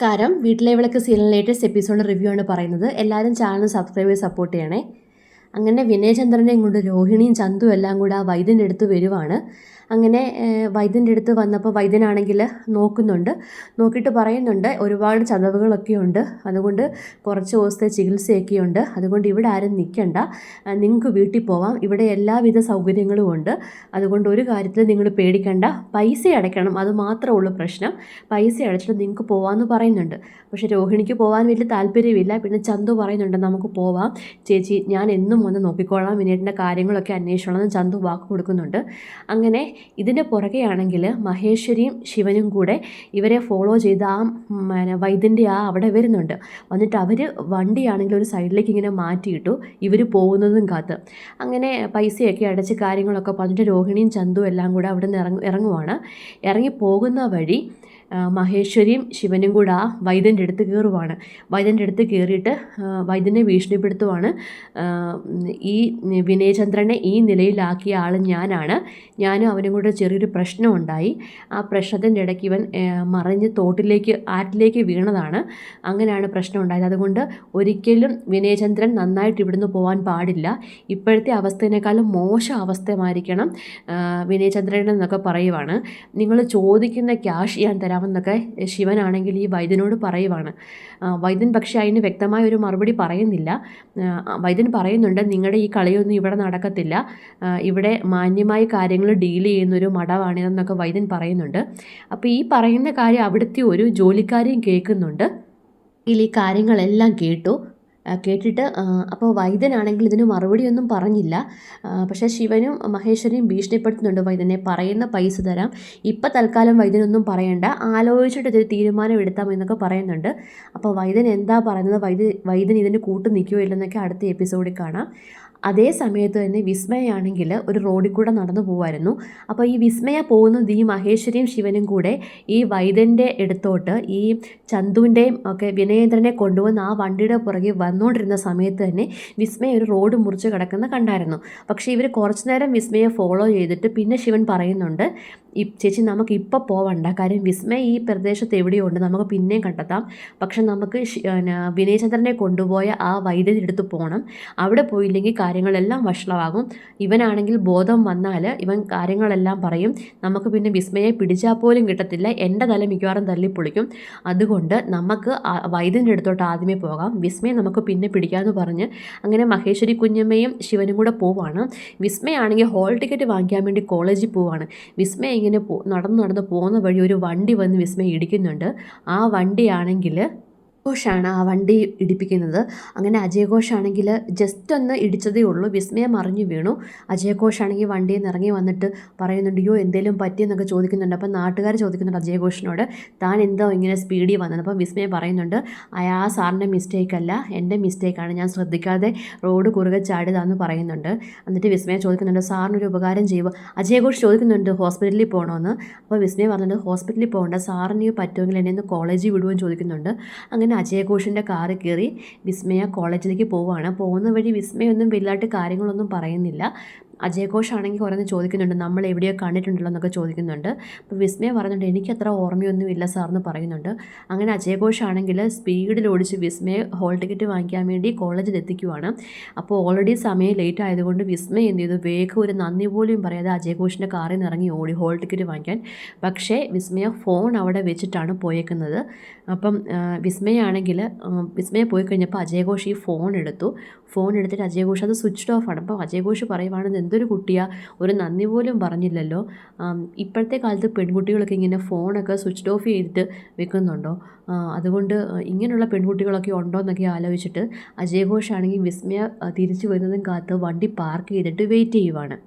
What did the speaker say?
നമസ്കാരം. വീട്ടിലെ വിളക്ക് സീരിയൽ ലേറ്റസ്റ്റ് എപ്പിസോഡ് റിവ്യൂ ആണ് പറയുന്നത്. എല്ലാവരും ചാനൽ സബ്സ്ക്രൈബ് ചെയ്ത് സപ്പോർട്ട് ചെയ്യണേ. അങ്ങനെ വിനയചന്ദ്രനെയും കൊണ്ട് രോഹിണിയും ചന്തു എല്ലാം കൂടെ ആ വൈദ്യന്റെ അടുത്ത് വരുവാണ്. അങ്ങനെ വൈദ്യന്റെ അടുത്ത് വന്നപ്പോൾ വൈദ്യനാണെങ്കിൽ നോക്കുന്നുണ്ട്. നോക്കിയിട്ട് പറയുന്നുണ്ട് ഒരുപാട് ചതവുകളൊക്കെ ഉണ്ട്. അതുകൊണ്ട് കുറച്ച് ദിവസത്തെ ചികിത്സയൊക്കെ ഉണ്ട്. അതുകൊണ്ട് ഇവിടെ ആരും നിൽക്കണ്ട നിങ്ങൾക്ക് വീട്ടിൽ പോവാം. ഇവിടെ എല്ലാവിധ സൗകര്യങ്ങളും ഉണ്ട്. അതുകൊണ്ട് ഒരു കാര്യത്തിൽ നിങ്ങൾ പേടിക്കണ്ട. പൈസ അടയ്ക്കണം. അത് മാത്രമേ ഉള്ളൂ പ്രശ്നം. പൈസ അടച്ചിട്ട് നിങ്ങൾക്ക് പോകാമെന്ന് പറയുന്നുണ്ട്. പക്ഷേ രോഹിണിക്ക് പോകാൻ വലിയ താല്പര്യമില്ല. പിന്നെ ചന്തു പറയുന്നുണ്ട് നമുക്ക് പോവാം. ചേച്ചി ഞാൻ എന്നും വന്ന് നോക്കിക്കോളാം. വിനേട്ടന്റെ കാര്യങ്ങളൊക്കെ എന്ന് ചന്തു വാക്ക് കൊടുക്കുന്നുണ്ട്. അങ്ങനെ ഇതിന്റെ പുറകെയാണെങ്കിൽ മഹേശ്വരിയും ശിവനും കൂടെ ഇവരെ ഫോളോ ചെയ്ത് ആ വൈദ്യന്റെ ആ അവിടെ വരുന്നുണ്ട്. വന്നിട്ട് അവർ വണ്ടിയാണെങ്കിൽ ഒരു സൈഡിലേക്ക് ഇങ്ങനെ മാറ്റിയിട്ടു ഇവർ പോകുന്നതും കാത്ത്. അങ്ങനെ പൈസയൊക്കെ അടച്ച് കാര്യങ്ങളൊക്കെ പറഞ്ഞിട്ട് രോഹിണിയും ചന്തു എല്ലാം കൂടെ അവിടെ നിന്ന് ഇറങ്ങു ഇറങ്ങുവാണ്. ഇറങ്ങി പോകുന്ന വഴി മഹേശ്വരിയും ശിവനും കൂടെ ആ വൈദ്യന്റെ അടുത്ത് കയറുവാണ്. വൈദ്യന്റെ അടുത്ത് കയറിയിട്ട് വൈദ്യനെ ഭീഷണിപ്പെടുത്തുവാണ്. ഈ വിനയചന്ദ്രനെ ഈ നിലയിലാക്കിയ ആൾ ഞാനാണ്. ഞാനും അവനും കൂടെ ചെറിയൊരു പ്രശ്നമുണ്ടായി ആ പ്രശ്നത്തിന്റെ ഇടയ്ക്ക് ഇവൻ മറിഞ്ഞ് തോട്ടിലേക്ക് ആറ്റിലേക്ക് വീണതാണ്. അങ്ങനെയാണ് പ്രശ്നം ഉണ്ടായത്. അതുകൊണ്ട് ഒരിക്കലും വിനയചന്ദ്രൻ നന്നായിട്ട് ഇവിടുന്ന് പോകാൻ പാടില്ല. ഇപ്പോഴത്തെ അവസ്ഥേനേക്കാളും മോശം അവസ്ഥമായിരിക്കണം വിനയചന്ദ്രൻ എന്നൊക്കെ പറയുവാണ്. നിങ്ങൾ ചോദിക്കുന്ന ക്യാഷ് ഞാൻ തരാമെന്നൊക്കെ ശിവനാണെങ്കിൽ ഈ വൈദ്യനോട് പറയുവാണ്. വൈദ്യൻ പക്ഷേ അതിന് വ്യക്തമായ ഒരു മറുപടി പറയുന്നില്ല. വൈദ്യൻ പറയുന്നുണ്ട് നിങ്ങളുടെ ഈ കളിയൊന്നും ഇവിടെ നടക്കത്തില്ല. ഇവിടെ മാന്യമായ കാര്യങ്ങൾ ഡീൽ ചെയ്യുന്നൊരു മഠമാണിതെന്നൊക്കെ വൈദ്യൻ പറയുന്നുണ്ട്. അപ്പോൾ ഈ പറയുന്ന കാര്യം അവിടുത്തെ ഒരു ജോലിക്കാരെയും കേൾക്കുന്നുണ്ട്. ഈ കാര്യങ്ങളെല്ലാം കേട്ടു. കേട്ടിട്ട് അപ്പോൾ വൈദ്യനാണെങ്കിൽ ഇതിന് മറുപടിയൊന്നും പറഞ്ഞില്ല. പക്ഷേ ശിവനും മഹേശ്വരിയും ഭീഷണിപ്പെടുത്തുന്നുണ്ട് വൈദ്യനെ. പറയുന്ന പൈസ തരാം. ഇപ്പം തൽക്കാലം വൈദ്യനൊന്നും പറയണ്ട. ആലോചിച്ചിട്ട് ഇതൊരു തീരുമാനം എടുത്താം എന്നൊക്കെ പറയുന്നുണ്ട്. അപ്പോൾ വൈദ്യൻ എന്താ പറയുന്നത്? വൈദ്യ വൈദ്യൻ ഇതിന് കൂട്ട് നിൽക്കുകയില്ലെന്നൊക്കെ അടുത്ത എപ്പിസോഡിൽ കാണാം. അതേ സമയത്ത് തന്നെ വിസ്മയാണെങ്കിൽ ഒരു റോഡിൽ കൂടെ നടന്നു പോകുമായിരുന്നു അപ്പോൾ ഈ വിസ്മയ പോകുന്നത് ഈ മഹേശ്വരിയും ശിവനും കൂടെ ഈ വൈദ്യന്റെ അടുത്തോട്ട് ഈ ചന്തുവിന്റെയും ഒക്കെ വിനയേന്ദ്രനെ കൊണ്ടുവന്ന് ആ വണ്ടിയുടെ പുറകെ വന്നുകൊണ്ടിരുന്ന സമയത്ത് തന്നെ വിസ്മയ ഒരു റോഡ് മുറിച്ച് കിടക്കുന്ന കണ്ടായിരുന്നു. പക്ഷേ ഇവർ കുറച്ചു നേരം വിസ്മയെ ഫോളോ ചെയ്തിട്ട് പിന്നെ ശിവൻ പറയുന്നുണ്ട് ഈ ചേച്ചി നമുക്ക് ഇപ്പോൾ പോവണ്ട. കാര്യം വിസ്മയ ഈ പ്രദേശത്ത് എവിടെയോ ഉണ്ട് നമുക്ക് പിന്നെയും കണ്ടെത്താം. പക്ഷെ നമുക്ക് വിനയചന്ദ്രനെ കൊണ്ടുപോയ ആ വൈദ്യുതി എടുത്ത് പോകണം. അവിടെ പോയില്ലെങ്കിൽ കാര്യങ്ങളെല്ലാം വഷളാകും. ഇവനാണെങ്കിൽ ബോധം വന്നാൽ ഇവൻ കാര്യങ്ങളെല്ലാം പറയും. നമുക്ക് പിന്നെ വിസ്മയെ പിടിച്ചാൽ പോലും കിട്ടത്തില്ല. എന്റെ തല മിക്കവാറും തല്ലിപ്പൊളിക്കും അതുകൊണ്ട് നമുക്ക് വൈദ്യന്റെ അടുത്തോട്ട് ആദ്യമേ പോകാം. വിസ്മയെ നമുക്ക് പിന്നെ പിടിക്കാമെന്ന് പറഞ്ഞ് അങ്ങനെ മഹേശ്വരി കുഞ്ഞമ്മയും ശിവനും കൂടെ പോവാണ്. വിസ്മയാണെങ്കിൽ ഹോൾ ടിക്കറ്റ് വാങ്ങിക്കാൻ വേണ്ടി കോളേജിൽ പോവാണ്. വിസ്മയ ഇങ്ങനെ നടന്ന് നടന്ന് പോകുന്ന വഴി ഒരു വണ്ടി വന്ന് വിസ്മയ ഇടിക്കുന്നുണ്ട്. ആ വണ്ടിയാണെങ്കിൽ ഘോഷാണ് ആ വണ്ടി ഇടിപ്പിക്കുന്നത്. അങ്ങനെ അജയ് ഘോഷാണെങ്കിൽ ജസ്റ്റ് ഒന്ന് ഇടിച്ചതേ ഉള്ളൂ. വിസ്മയം അറിഞ്ഞു വീണു. അജയ് ഘോഷാണെങ്കിൽ വണ്ടിയിൽ നിന്ന് ഇറങ്ങി വന്നിട്ട് പറയുന്നുണ്ട് അയ്യോ എന്തെങ്കിലും പറ്റിയെന്നൊക്കെ ചോദിക്കുന്നുണ്ട്. അപ്പം നാട്ടുകാർ ചോദിക്കുന്നുണ്ട് അജയ് ഘോഷിനോട് താൻ എന്തോ ഇങ്ങനെ സ്പീഡിൽ വന്നത്? അപ്പം വിസ്മയം പറയുന്നുണ്ട് അയാ സാറിന്റെ മിസ്റ്റേക്ക് അല്ല. എന്റെ മിസ്റ്റേക്കാണ് ഞാൻ ശ്രദ്ധിക്കാതെ റോഡ് കുറുകെ ചാടിയതാന്ന് പറയുന്നുണ്ട്. എന്നിട്ട് വിസ്മയം ചോദിക്കുന്നുണ്ട് സാറിനൊരു ഉപകാരം ചെയ്യുമോ അജയ് ഘോഷ് ചോദിക്കുന്നുണ്ട് ഹോസ്പിറ്റലിൽ പോകണമെന്ന് അപ്പോൾ വിസ്മയം പറഞ്ഞിട്ട് ഹോസ്പിറ്റലിൽ പോകേണ്ട. സാറിന് പറ്റുമെങ്കിൽ എന്നെ ഒന്ന് കോളേജിൽ വിടുമെന്ന് ചോദിക്കുന്നുണ്ട്. അങ്ങനെ അജയ് ഘോഷിന്റെ കാറിൽ കയറി വിസ്മയ കോളേജിലേക്ക് പോവുകയാണ്. പോകുന്ന വഴി വിസ്മയൊന്നും വലുതായിട്ട് കാര്യങ്ങളൊന്നും പറയുന്നില്ല. അജയ് ഘോഷ് കുറേ ചോദിക്കുന്നുണ്ട് നമ്മൾ എവിടെയോ കണ്ടിട്ടുണ്ടല്ലോ എന്നൊക്കെ ചോദിക്കുന്നുണ്ട്. അപ്പോൾ വിസ്മയ പറയുന്നുണ്ട് എനിക്ക് അത്ര ഓർമ്മയൊന്നും ഇല്ല സാർ എന്ന് പറയുന്നുണ്ട്. അങ്ങനെ അജയഘോഷാണെങ്കിൽ ഘോഷ് സ്പീഡിൽ ഓടിച്ച് വിസ്മയ ഹോൾ ടിക്കറ്റ് വാങ്ങിക്കാൻ വേണ്ടി കോളേജിൽ എത്തിക്കുവാണ്. അപ്പോൾ ഓൾറെഡി സമയം ലേറ്റ് ആയതുകൊണ്ട് വിസ്മയ എന്ത് ചെയ്തു? വേഗം ഒരു നന്ദി പോലും പറയാതെ അജയഘോഷിന്റെ കാറിൽ നിന്ന് ഇറങ്ങി ഓടി ഹോൾ ടിക്കറ്റ് വാങ്ങിക്കാൻ. പക്ഷേ വിസ്മയ ഫോൺ അവിടെ വെച്ചിട്ടാണ് പോയേക്കുന്നത്. അപ്പം വിസ്മയാണെങ്കിൽ വിസ്മയ പോയി കഴിഞ്ഞപ്പോൾ അജയഘോഷ് ഈ ഫോൺ എടുത്തു. ഫോൺ എടുത്തിട്ട് അജയഘോഷ് അത് സ്വിച്ച് ഓഫ് ആണ് അപ്പോൾ അജയഘോഷ് പറയുവാണെന്ന് പറയുവാണ് "ഇത് എന്തൊരു കുട്ടിയാ? ഒരു നന്ദി പോലും പറഞ്ഞില്ലല്ലോ. ഇപ്പോഴത്തെ കാലത്ത് പെൺകുട്ടികളൊക്കെ ഇങ്ങനെ ഫോണൊക്കെ സ്വിച്ച് ഓഫ് ചെയ്തിട്ട് വെക്കുന്നുണ്ടോ? അതുകൊണ്ട് ഇങ്ങനെയുള്ള പെൺകുട്ടികളൊക്കെ ഉണ്ടോ എന്നൊക്കെ ആലോചിച്ചിട്ട് അജയഘോഷാണെങ്കിൽ വിസ്മയ തിരിച്ചു വരുന്നതും കാത്ത് വണ്ടി പാർക്ക് ചെയ്തിട്ട് വെയിറ്റ് ചെയ്യുവാണ്.